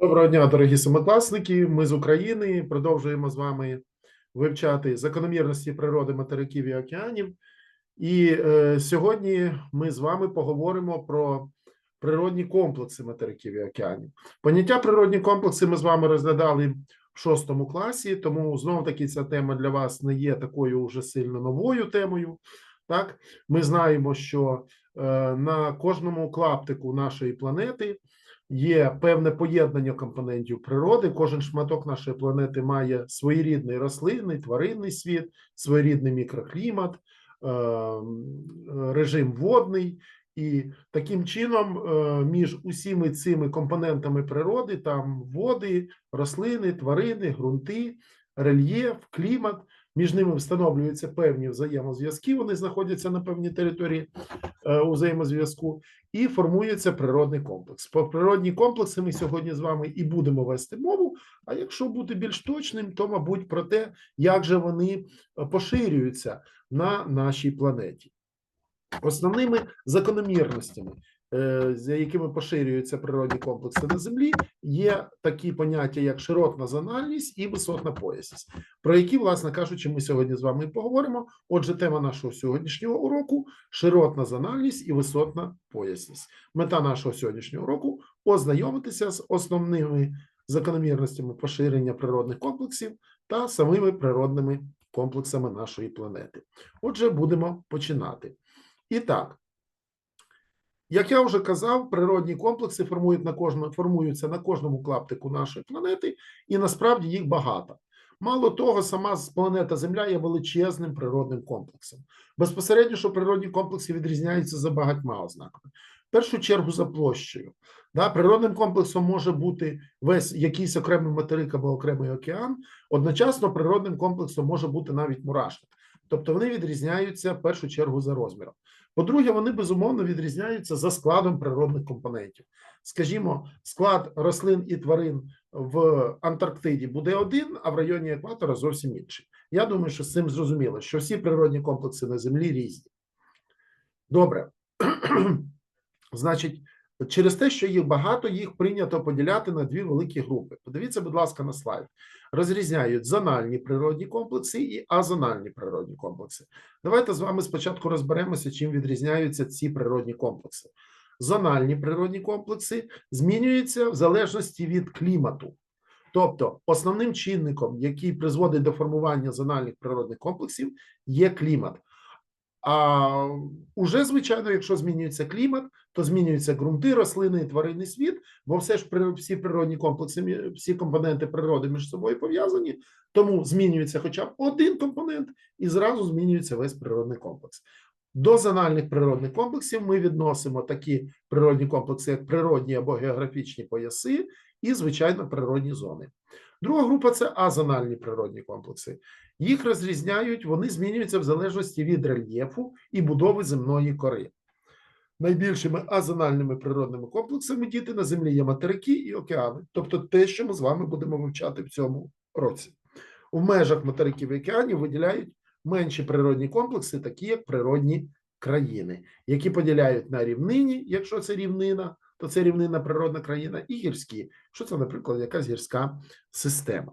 Доброго дня, дорогі семикласники. Ми з України продовжуємо з вами вивчати закономірності природи материків і океанів. І е, сьогодні ми з вами поговоримо про природні комплекси материків і океанів. Поняття природні комплекси ми з вами розглядали в шостому класі, тому знову таки ця тема для вас не є такою вже сильно новою темою. Так, ми знаємо, що е, на кожному клаптику нашої планети є певне поєднання компонентів природи. Кожен шматок нашої планети має своєрідний рослинний, тваринний світ, своєрідний мікроклімат, е, режим водний. І таким чином, е, між усіми цими компонентами природи, там води, рослини, тварини, ґрунти, рельєф, клімат. Між ними встановлюються певні взаємозв'язки. Вони знаходяться на певній території е, у взаємозв'язку, і формується природний комплекс. Про природні комплекси ми сьогодні з вами і будемо вести мову. А якщо бути більш точним, то мабуть про те, як же вони е, поширюються на нашій планеті. Основними закономірностями, за якими поширюються природні комплекси на землі, є такі поняття, як широтна зональність і висотна поясність, про які, власне кажучи, ми сьогодні з вами і поговоримо. Отже, тема нашого сьогоднішнього уроку широтна зональність і висотна поясність. Мета нашого сьогоднішнього уроку ознайомитися з основними закономірностями поширення природних комплексів та самими природними комплексами нашої планети. Отже, будемо починати. І так, як я вже казав, природні комплекси формують на кожному, формуються на кожному клаптику нашої планети, і насправді їх багато. Мало того, сама планета Земля є величезним природним комплексом. Безпосередньо, що природні комплекси відрізняються за багатьма ознаками. В першу чергу за площею. Да, природним комплексом може бути весь якийсь окремий материк або окремий океан. Одночасно природним комплексом може бути навіть мурашник. Тобто вони відрізняються в першу чергу за розміром. По-друге, вони безумовно відрізняються за складом природних компонентів. Скажімо, склад рослин і тварин в Антарктиді буде один, а в районі екватора зовсім інший. Я думаю, що з цим зрозуміло, що всі природні комплекси на Землі різні. Добре. Значить, через те, що їх багато, їх прийнято поділяти на дві великі групи. Подивіться, будь ласка, на слайд. Розрізняють зональні природні комплекси і азональні природні комплекси. Давайте з вами спочатку розберемося, чим відрізняються ці природні комплекси. Зональні природні комплекси змінюються в залежності від клімату. Тобто, основним чинником, який призводить до формування зональних природних комплексів, є клімат. А уже, звичайно, якщо змінюється клімат, то змінюються ґрунти, рослини і тваринний світ, бо все ж всі природні комплекси, всі компоненти природи між собою пов'язані, тому змінюється хоча б один компонент, і зразу змінюється весь природний комплекс. До зональних природних комплексів ми відносимо такі природні комплекси, як природні або географічні пояси, і, звичайно, природні зони. Друга група це азональні природні комплекси. Їх розрізняють, вони змінюються в залежності від рельєфу і будови земної кори. Найбільшими азональними природними комплексами діти на землі є материки і океани, тобто те, що ми з вами будемо вивчати в цьому році. В межах материків і океанів виділяють менші природні комплекси, такі як природні країни, які поділяють на рівнині, якщо це рівнина, то це рівнина природна країна, і гірські, що це, наприклад, якась гірська система.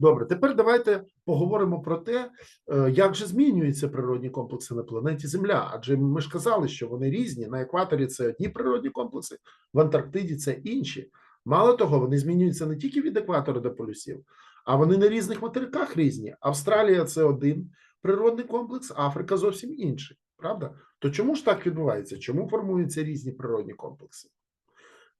Добре, тепер давайте поговоримо про те, е, як же змінюються природні комплекси на планеті Земля. Адже ми ж казали, що вони різні. На екваторі це одні природні комплекси, в Антарктиді це інші. Мало того, вони змінюються не тільки від екватора до полюсів, а вони на різних материках різні. Австралія це один природний комплекс, Африка зовсім інший. Правда? То чому ж так відбувається? Чому формуються різні природні комплекси?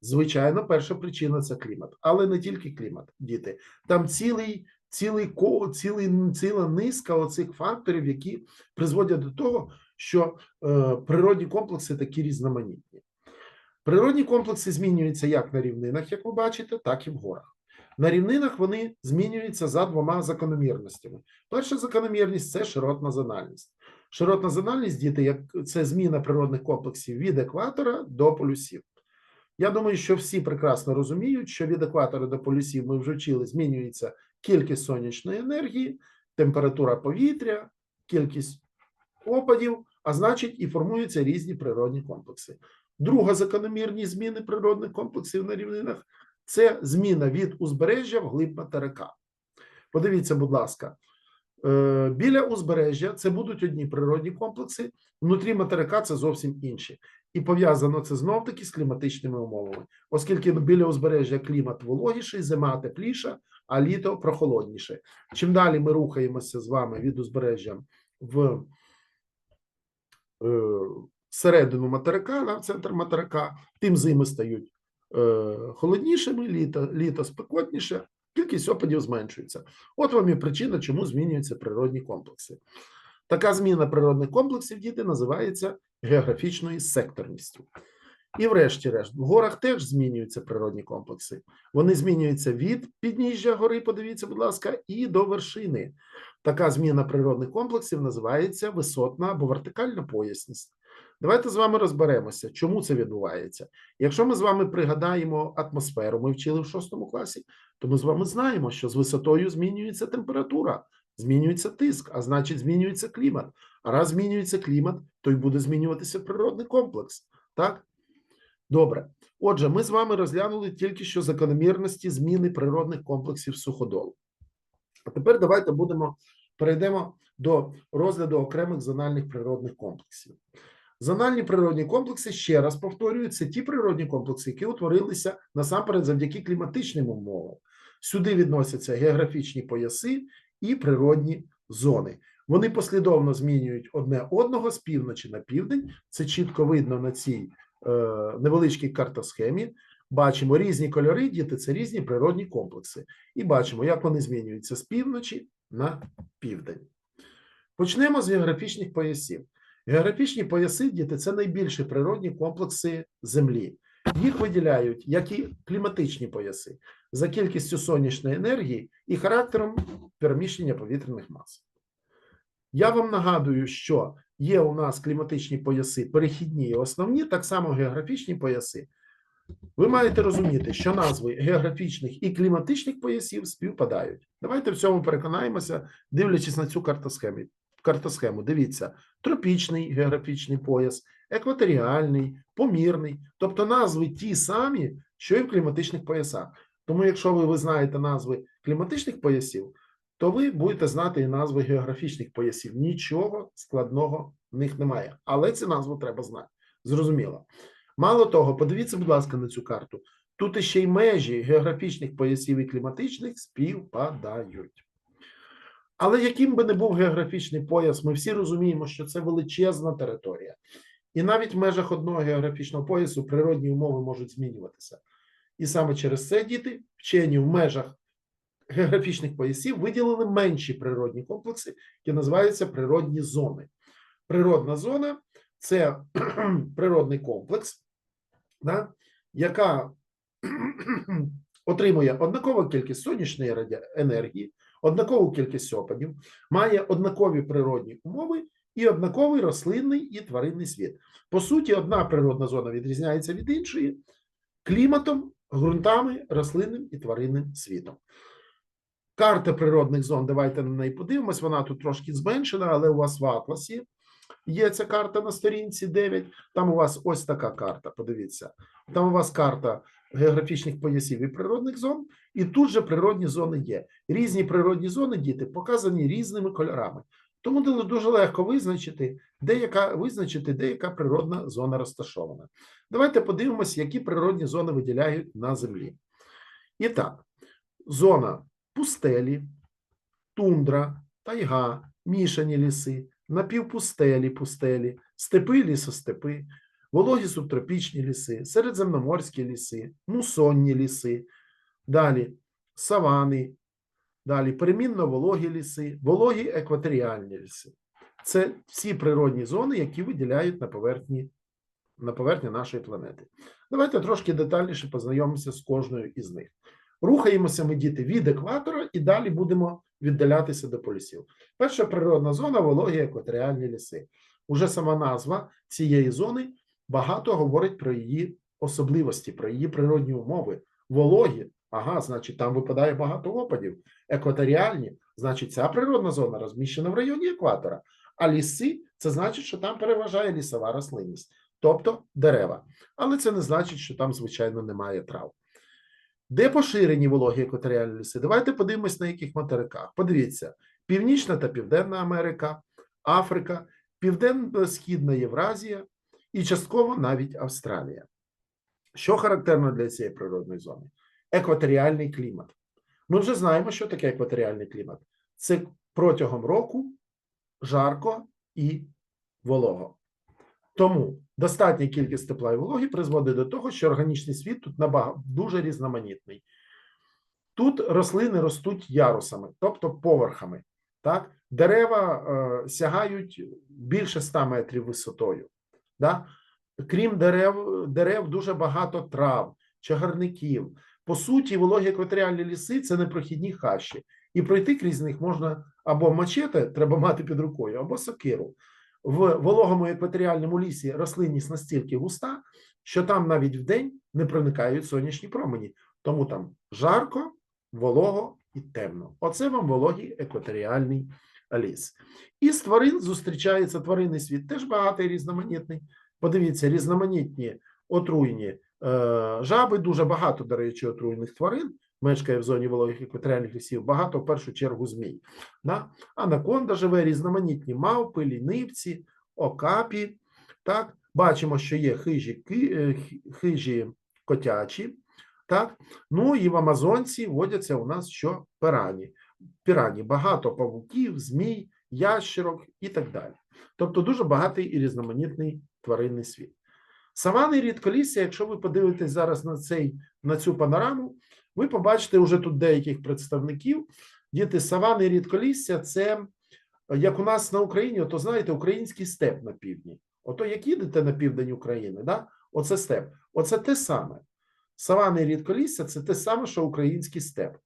Звичайно, перша причина це клімат, але не тільки клімат, діти. Там цілий, цілий ко, цілий, ціла низка оцих факторів, які призводять до того, що е, природні комплекси такі різноманітні. Природні комплекси змінюються як на рівнинах, як ви бачите, так і в горах. На рівнинах вони змінюються за двома закономірностями. Перша закономірність це широтна зональність. Широтна зональність, діти, як це зміна природних комплексів від екватора до полюсів. Я думаю, що всі прекрасно розуміють, що від екватора до полюсів ми вже вчили, змінюється кількість сонячної енергії, температура повітря, кількість опадів, а значить, і формуються різні природні комплекси. Друга закономірність зміни природних комплексів на рівнинах це зміна від узбережжя в глиб материка. Подивіться, будь ласка, е, біля узбережжя це будуть одні природні комплекси, внутрі материка це зовсім інші. І пов'язано це знов таки з кліматичними умовами, оскільки біля узбережжя клімат вологіший, зима тепліша, а літо прохолодніше. Чим далі ми рухаємося з вами від узбережжя в е, середину материка, на центр материка, тим зими стають е, холоднішими, літо, літо спекотніше, кількість опадів зменшується. От вам і причина, чому змінюються природні комплекси. Така зміна природних комплексів діти називається географічною секторністю. І, врешті-решт, в горах теж змінюються природні комплекси. Вони змінюються від підніжжя гори, подивіться, будь ласка, і до вершини. Така зміна природних комплексів називається висотна або вертикальна поясність. Давайте з вами розберемося, чому це відбувається. Якщо ми з вами пригадаємо атмосферу, ми вчили в шостому класі, то ми з вами знаємо, що з висотою змінюється температура, змінюється тиск, а значить, змінюється клімат. А раз змінюється клімат, то й буде змінюватися природний комплекс. Так? Добре. Отже, ми з вами розглянули тільки що закономірності зміни природних комплексів суходолу. А тепер давайте будемо перейдемо до розгляду окремих зональних природних комплексів. Зональні природні комплекси, ще раз повторюю, це ті природні комплекси, які утворилися насамперед завдяки кліматичним умовам. Сюди відносяться географічні пояси і природні зони. Вони послідовно змінюють одне одного з півночі на південь. Це чітко видно на цій е, невеличкій картосхемі. Бачимо різні кольори, діти це різні природні комплекси. І бачимо, як вони змінюються з півночі на південь. Почнемо з географічних поясів. Географічні пояси, діти, це найбільші природні комплекси Землі. Їх виділяють як і кліматичні пояси за кількістю сонячної енергії і характером переміщення повітряних мас. Я вам нагадую, що є у нас кліматичні пояси перехідні і основні, так само географічні пояси. Ви маєте розуміти, що назви географічних і кліматичних поясів співпадають. Давайте в цьому переконаємося, дивлячись на цю картосхему. Дивіться, тропічний географічний пояс, екваторіальний, помірний, тобто назви ті самі, що і в кліматичних поясах. Тому, якщо ви, ви знаєте назви кліматичних поясів, то ви будете знати і назви географічних поясів. Нічого складного в них немає. Але ці назви треба знати. Зрозуміло. Мало того, подивіться, будь ласка, на цю карту. Тут іще й межі географічних поясів і кліматичних співпадають. Але яким би не був географічний пояс, ми всі розуміємо, що це величезна територія. І навіть в межах одного географічного поясу природні умови можуть змінюватися. І саме через це діти, вчені в межах географічних поясів, виділили менші природні комплекси, які називаються природні зони. Природна зона це природний комплекс, да, яка отримує однакову кількість сонячної енергії, однакову кількість опадів, має однакові природні умови і однаковий рослинний і тваринний світ. По суті, одна природна зона відрізняється від іншої кліматом, ґрунтами, рослинним і тваринним світом. Карта природних зон, давайте на неї подивимось, вона тут трошки зменшена, але у вас в атласі є ця карта на сторінці 9. Там у вас ось така карта. Подивіться, там у вас карта географічних поясів і природних зон, і тут же природні зони є. Різні природні зони, діти, показані різними кольорами. Тому дуже легко визначити, де яка визначити, де яка природна зона розташована. Давайте подивимося, які природні зони виділяють на землі. І так, зона пустелі, тундра, тайга, мішані ліси, напівпустелі пустелі, степи лісостепи, вологі субтропічні ліси, середземноморські ліси, мусонні ліси, далі савани, далі перемінно вологі ліси, вологі екваторіальні ліси. Це всі природні зони, які виділяють на поверхні, на поверхні нашої планети. Давайте трошки детальніше познайомимося з кожною із них. Рухаємося ми діти від екватора і далі будемо віддалятися до полюсів. Перша природна зона вологі екваторіальні ліси. Уже сама назва цієї зони багато говорить про її особливості, про її природні умови. Вологі, ага, значить, там випадає багато опадів. Екваторіальні, значить, ця природна зона розміщена в районі екватора. А ліси це значить, що там переважає лісова рослинність, тобто дерева. Але це не значить, що там, звичайно, немає трав. Де поширені вологі екваторіальні ліси? Давайте подивимось на яких материках. Подивіться: Північна та Південна Америка, Африка, Південно-Східна Євразія і частково навіть Австралія. Що характерно для цієї природної зони? Екваторіальний клімат. Ми вже знаємо, що таке екваторіальний клімат. Це протягом року жарко і волого. Тому достатня кількість тепла і вологи призводить до того, що органічний світ тут набагато дуже різноманітний. Тут рослини ростуть ярусами, тобто поверхами. Так? Дерева е, сягають більше 100 метрів висотою. Да? Крім дерев, дерев, дуже багато трав, чагарників. По суті, вологі екваторіальні ліси це непрохідні хащі, і пройти крізь них можна або мачете, треба мати під рукою, або сокиру. В вологому екваторіальному лісі рослинність настільки густа, що там навіть вдень не проникають сонячні промені, тому там жарко, волого і темно. Оце вам вологий екваторіальний ліс. Із тварин зустрічається тваринний світ, теж багатий різноманітний. Подивіться, різноманітні отруйні жаби, дуже багато, до речі, отруйних тварин. Мешкає в зоні вологих екваторіальних лісів, багато в першу чергу змій. Да? Анаконда живе, різноманітні мавпи, лінивці, окапі. Так? Бачимо, що є хижі, е, хи- хижі котячі. Так? Ну і в Амазонці водяться у нас що пирані. Пірані багато павуків, змій, ящерок і так далі. Тобто дуже багатий і різноманітний тваринний світ. Савани рідколісся, якщо ви подивитесь зараз на, цей, на цю панораму, ви побачите вже тут деяких представників. Діти савани рідколісся це як у нас на Україні, то знаєте, український степ на півдні. Ото як їдете на південь України, да? оце степ. Оце те саме. Савани рідколісся це те саме, що український степ.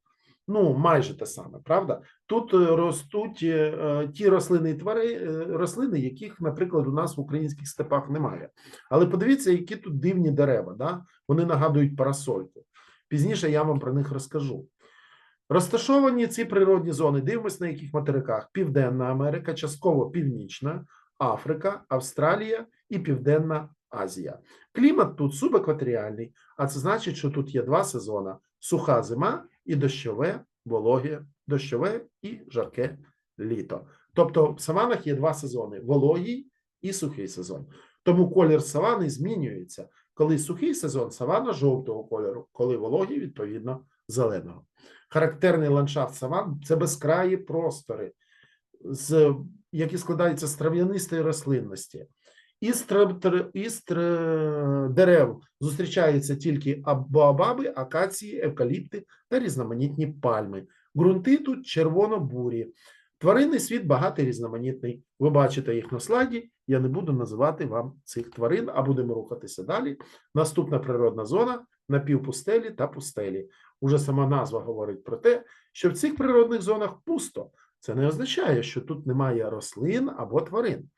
Ну, майже те саме, правда? Тут е, ростуть е, е, ті рослини і твари, рослини, яких, наприклад, у нас в українських степах немає. Але подивіться, які тут дивні дерева. Да? Вони нагадують парасольку. Пізніше я вам про них розкажу. Розташовані ці природні зони, дивимось на яких материках: Південна Америка, частково Північна, Африка, Австралія і Південна Азія. Клімат тут субекваторіальний, а це значить, що тут є два сезони: суха зима і дощове, вологе, дощове і жарке літо. Тобто в саванах є два сезони: вологий і сухий сезон. Тому колір савани змінюється. Коли сухий сезон савана жовтого кольору, коли вологий, відповідно, зеленого. Характерний ландшафт саван це безкраї простори, які складаються з трав'янистої рослинності. Із, дерев зустрічаються тільки абоабаби, акації, евкаліпти та різноманітні пальми. Ґрунти тут червоно-бурі. Тваринний світ багатий різноманітний. Ви бачите їх на слайді. Я не буду називати вам цих тварин, а будемо рухатися далі. Наступна природна зона напівпустелі та пустелі. Уже сама назва говорить про те, що в цих природних зонах пусто. Це не означає, що тут немає рослин або тварин.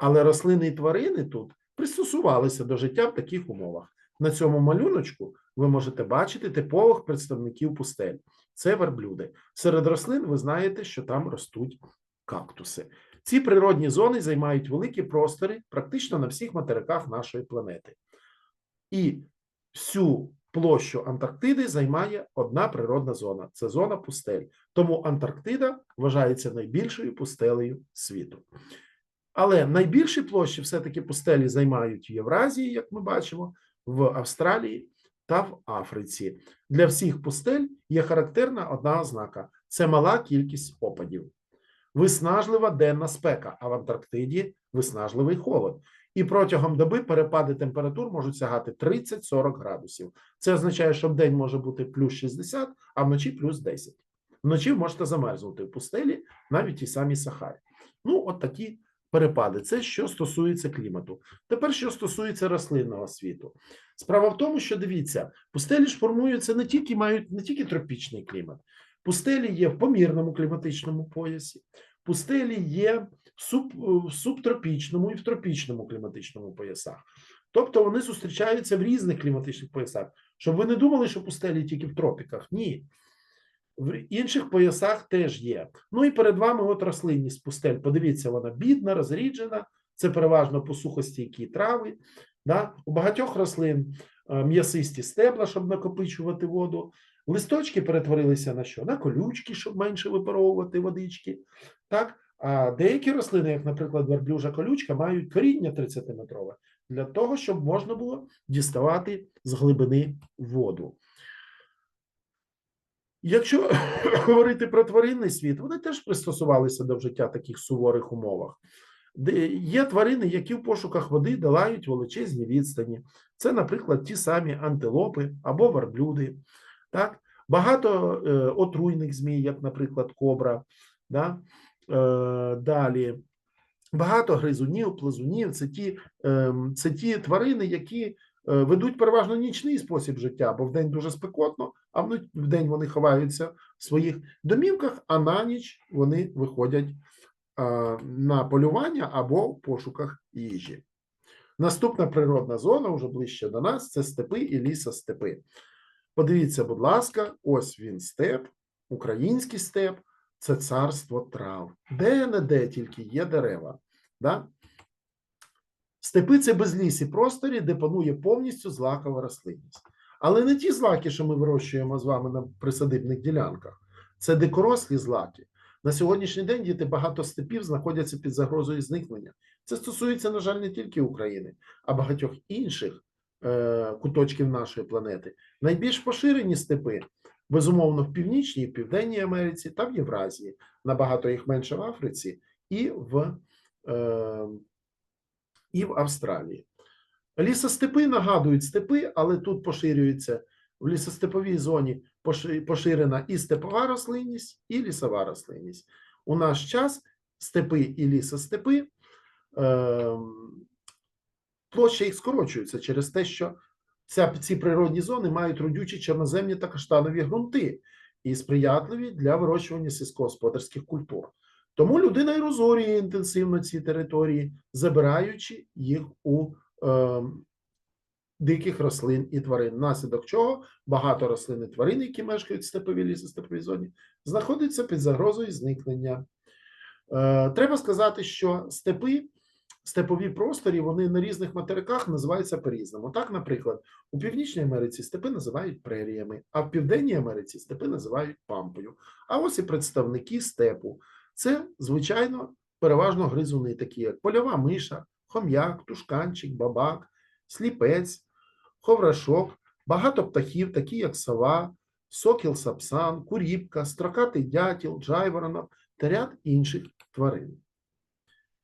Але рослини і тварини тут пристосувалися до життя в таких умовах. На цьому малюночку ви можете бачити типових представників пустель. Це верблюди. Серед рослин ви знаєте, що там ростуть кактуси. Ці природні зони займають великі простори практично на всіх материках нашої планети. І всю площу Антарктиди займає одна природна зона це зона пустель. Тому Антарктида вважається найбільшою пустелею світу. Але найбільші площі все-таки пустелі займають в Євразії, як ми бачимо, в Австралії та в Африці. Для всіх пустель є характерна одна ознака: це мала кількість опадів. Виснажлива денна спека, а в Антарктиді виснажливий холод. І протягом доби перепади температур можуть сягати 30-40 градусів. Це означає, що в день може бути плюс 60, а вночі плюс 10. Вночі можете замерзнути в пустелі, навіть ті самі Сахарі. Ну, от такі перепади. Це що стосується клімату. Тепер, що стосується рослинного світу. Справа в тому, що дивіться, пустелі ж формуються не тільки мають не тільки тропічний клімат. Пустелі є в помірному кліматичному поясі, пустелі є в, суб, в субтропічному і в тропічному кліматичному поясах. Тобто вони зустрічаються в різних кліматичних поясах. Щоб ви не думали, що пустелі тільки в тропіках. Ні. В інших поясах теж є. Ну і перед вами от рослинність пустель. Подивіться, вона бідна, розріджена. Це переважно посухостійкі трави. Да? У багатьох рослин е, м'ясисті стебла, щоб накопичувати воду. Листочки перетворилися на що? На колючки, щоб менше випаровувати водички. Так? А деякі рослини, як, наприклад, верблюжа колючка, мають коріння 30-метрове для того, щоб можна було діставати з глибини воду. Якщо говорити про тваринний світ, вони теж пристосувалися до життя в таких суворих умовах. Є тварини, які в пошуках води долають величезні відстані. Це, наприклад, ті самі антилопи або верблюди. Так? Багато е, отруйних змій, як, наприклад, кобра. Да? Е, далі багато гризунів, плазунів це ті, е, це ті тварини, які е, ведуть переважно нічний спосіб життя, бо вдень дуже спекотно, а вну- вдень вони ховаються в своїх домівках, а на ніч вони виходять на полювання або в пошуках їжі. Наступна природна зона, вже ближче до нас, це степи і лісостепи. Подивіться, будь ласка, ось він степ, український степ, це царство трав. Де-не-де тільки є дерева. Да? Степи це безлісі просторі, де панує повністю злакова рослинність. Але не ті злаки, що ми вирощуємо з вами на присадибних ділянках, це дикорослі злаки. На сьогоднішній день діти багато степів знаходяться під загрозою зникнення. Це стосується, на жаль, не тільки України, а багатьох інших е, куточків нашої планети. Найбільш поширені степи, безумовно, в Північній і Південній Америці та в Євразії. Набагато їх менше в Африці і в, е, і в Австралії. Лісостепи нагадують степи, але тут поширюється в лісостеповій зоні поширена і степова рослинність, і лісова рослинність. У наш час степи і лісостепи ем, площа їх скорочується через те, що ця, ці природні зони мають родючі чорноземні та каштанові ґрунти і сприятливі для вирощування сільськогосподарських культур. Тому людина і розорює інтенсивно ці території, забираючи їх у диких рослин і тварин, внаслідок чого багато рослин і тварин, які мешкають в степовій лісостеповій зоні, знаходяться під загрозою зникнення. Е, треба сказати, що степи, степові просторі, вони на різних материках називаються по-різному. Так, наприклад, у Північній Америці степи називають преріями, а в Південній Америці степи називають пампою. А ось і представники степу. Це, звичайно, переважно гризуни, такі як польова миша, хом'як, тушканчик, бабак, сліпець, ховрашок, багато птахів, такі як сова, сокіл сапсан, куріпка, строкатий дятіл, джайворонок та ряд інших тварин.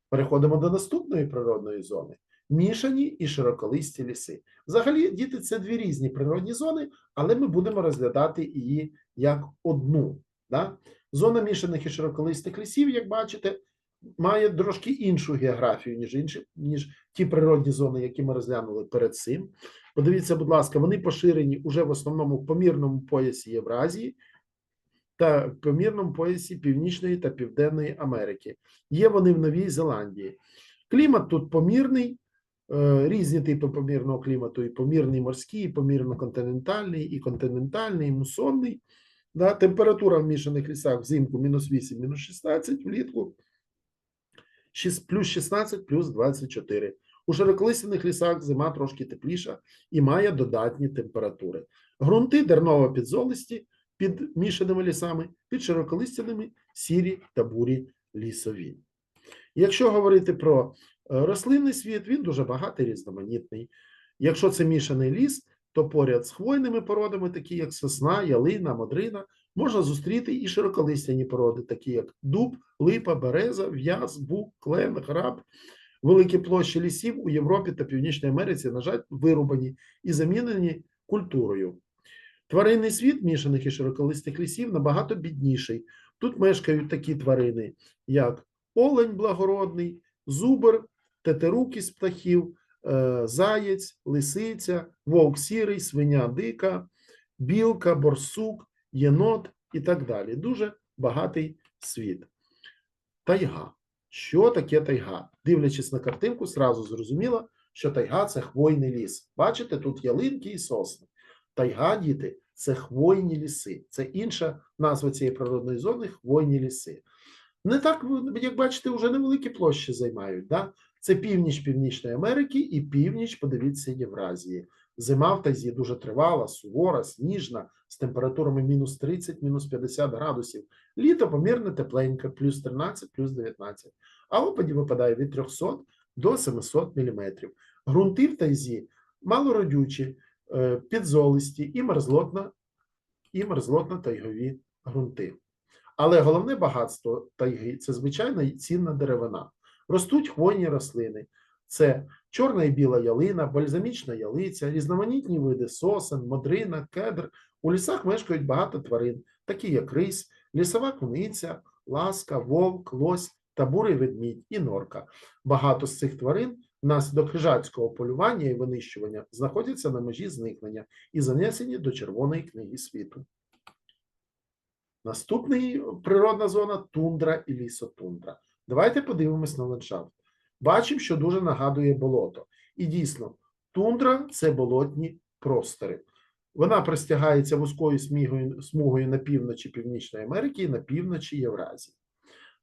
Переходимо до наступної природної зони. Мішані і широколисті ліси. Взагалі, діти, це дві різні природні зони, але ми будемо розглядати її як одну. Да? Зона мішаних і широколистих лісів, як бачите, має трошки іншу географію, ніж інші, ніж ті природні зони, які ми розглянули перед цим. Подивіться, будь ласка, вони поширені уже в основному в помірному поясі Євразії та помірному поясі Північної та Південної Америки. Є вони в Новій Зеландії. Клімат тут помірний, е, різні типи помірного клімату: і помірний морський, і помірно-континентальний, і континентальний, і мусонний. Температура в мішаних лісах взимку мінус 8, мінус 16, влітку плюс 16, плюс 24. У широколистяних лісах зима трошки тепліша і має додатні температури. Грунти дерново-підзолисті під мішаними лісами, під широколистяними сірі та бурі лісові. Якщо говорити про е, рослинний світ, він дуже багатий, різноманітний. Якщо це мішаний ліс, то поряд з хвойними породами, такі як сосна, ялина, модрина, можна зустріти і широколистяні породи, такі як дуб, липа, береза, в'яз, бук, клен, граб. Великі площі лісів у Європі та Північній Америці, на жаль, вирубані і замінені культурою. Тваринний світ мішаних і широколистих лісів набагато бідніший. Тут мешкають такі тварини, як олень благородний, зубр, тетерукість птахів, е, заєць, лисиця, вовк сірий, свиня дика, білка, борсук, єнот і так далі. Дуже багатий світ. Тайга. Що таке тайга? Дивлячись на картинку, сразу зрозуміло, що тайга це хвойний ліс. Бачите, тут ялинки і сосни. Тайга, діти, це хвойні ліси. Це інша назва цієї природної зони хвойні ліси. Не так, як бачите, вже невеликі площі займають. Да? Це північ Північної Америки і північ, подивіться, Євразії. Зима в тайзі дуже тривала, сувора, сніжна, з температурами мінус 30, мінус 50 градусів. Літо помірне тепленьке, плюс 13, плюс 19. А опадів випадає від 300 до 700 міліметрів. Грунти в тайзі малородючі, е, підзолисті і мерзлотно, і мерзлотно-тайгові ґрунти. Але головне багатство тайги це звичайно цінна деревина. Ростуть хвойні рослини. Це чорна і біла ялина, бальзамічна ялиця, різноманітні види сосен, модрина, кедр. У лісах мешкають багато тварин, такі як рись, лісова куниця, ласка, вовк, лось та бурий ведмідь і норка. Багато з цих тварин внаслідок хижацького полювання і винищування знаходяться на межі зникнення і занесені до Червоної книги світу. Наступний природна зона тундра і лісотундра. Давайте подивимось на ландшафт. Бачимо, що дуже нагадує болото. І дійсно, тундра це болотні простори. Вона простягається вузькою смугою на півночі Північної Америки і на півночі Євразії.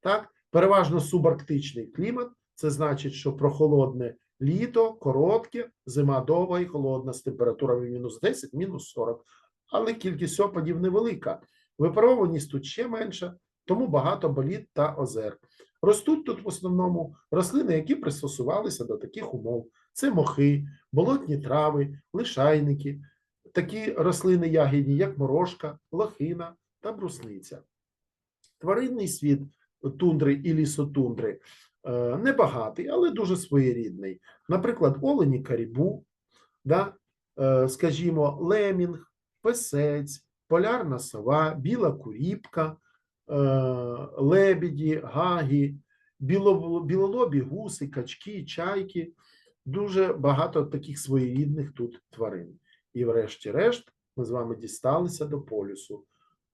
Так, переважно субарктичний клімат, це значить, що прохолодне літо, коротке, зима довга і холодна з температурами мінус 10, мінус 40. Але кількість опадів невелика. Випаровуваність тут ще менша, тому багато боліт та озер. Ростуть тут в основному рослини, які пристосувалися до таких умов. Це мохи, болотні трави, лишайники, такі рослини ягідні, як морошка, лохина та брусниця. Тваринний світ тундри і лісотундри е, небагатий, але дуже своєрідний. Наприклад, олені карібу, да, е, скажімо, лемінг, песець, полярна сова, біла куріпка, лебіді, гагі, білолобі гуси, качки, чайки. Дуже багато таких своєрідних тут тварин. І врешті-решт ми з вами дісталися до полюсу.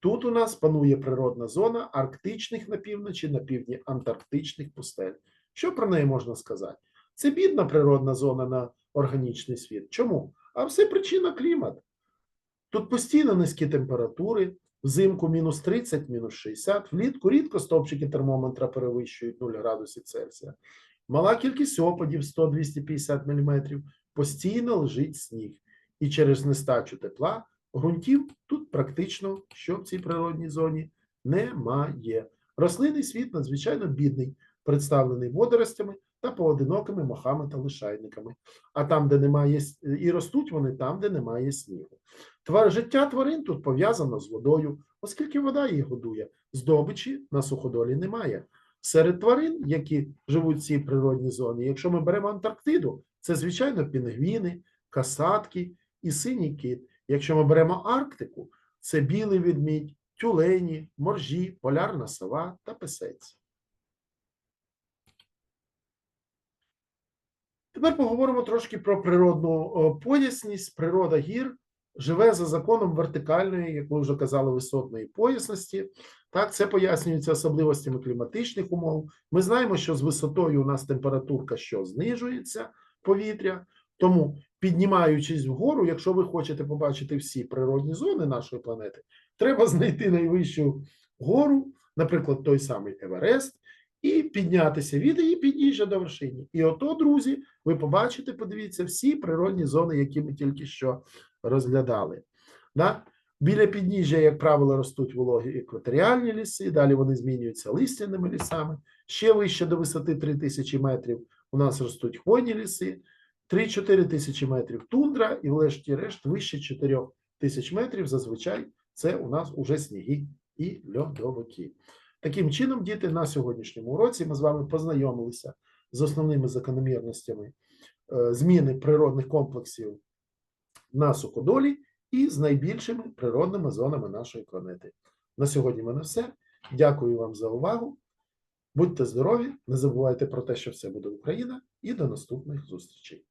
Тут у нас панує природна зона арктичних на півночі, на півдні антарктичних пустель. Що про неї можна сказати? Це бідна природна зона на органічний світ. Чому? А все причина клімат. Тут постійно низькі температури, взимку мінус 30, мінус 60, влітку рідко стовпчики термометра перевищують 0 градусів Цельсія. Мала кількість опадів 100-250 мм, постійно лежить сніг. І через нестачу тепла ґрунтів тут практично, що в цій природній зоні, немає. Рослинний світ надзвичайно бідний, представлений водоростями та поодинокими мохами та лишайниками. А там, де немає і ростуть вони там, де немає снігу. Твар... Життя тварин тут пов'язано з водою, оскільки вода їх годує. Здобичі на суходолі немає. Серед тварин, які живуть в цій природній зоні, якщо ми беремо Антарктиду, це звичайно пінгвіни, касатки і синій кит. Якщо ми беремо Арктику, це білий ведмідь, тюлені, моржі, полярна сова та песець. Тепер поговоримо трошки про природну поясність. Природа гір живе за законом вертикальної, як ми вже казали, висотної поясності. Так, це пояснюється особливостями кліматичних умов. Ми знаємо, що з висотою у нас температурка що знижується повітря, тому піднімаючись вгору, якщо ви хочете побачити всі природні зони нашої планети, треба знайти найвищу гору, наприклад, той самий Еверест, і піднятися від її підніжжя до вершини. І ото, друзі, ви побачите, подивіться, всі природні зони, які ми тільки що розглядали. Да? Біля підніжжя, як правило, ростуть вологі екваторіальні ліси, далі вони змінюються листяними лісами. Ще вище до висоти 3000 метрів у нас ростуть хвойні ліси, 3-4 тисячі метрів тундра, і врешті-решт вище 4 тисяч метрів зазвичай це у нас уже сніги і льодовики. Таким чином, діти, на сьогоднішньому уроці ми з вами познайомилися з основними закономірностями е, зміни природних комплексів на суходолі і з найбільшими природними зонами нашої планети. На сьогодні в мене все. Дякую вам за увагу. Будьте здорові, не забувайте про те, що все буде Україна, і до наступних зустрічей.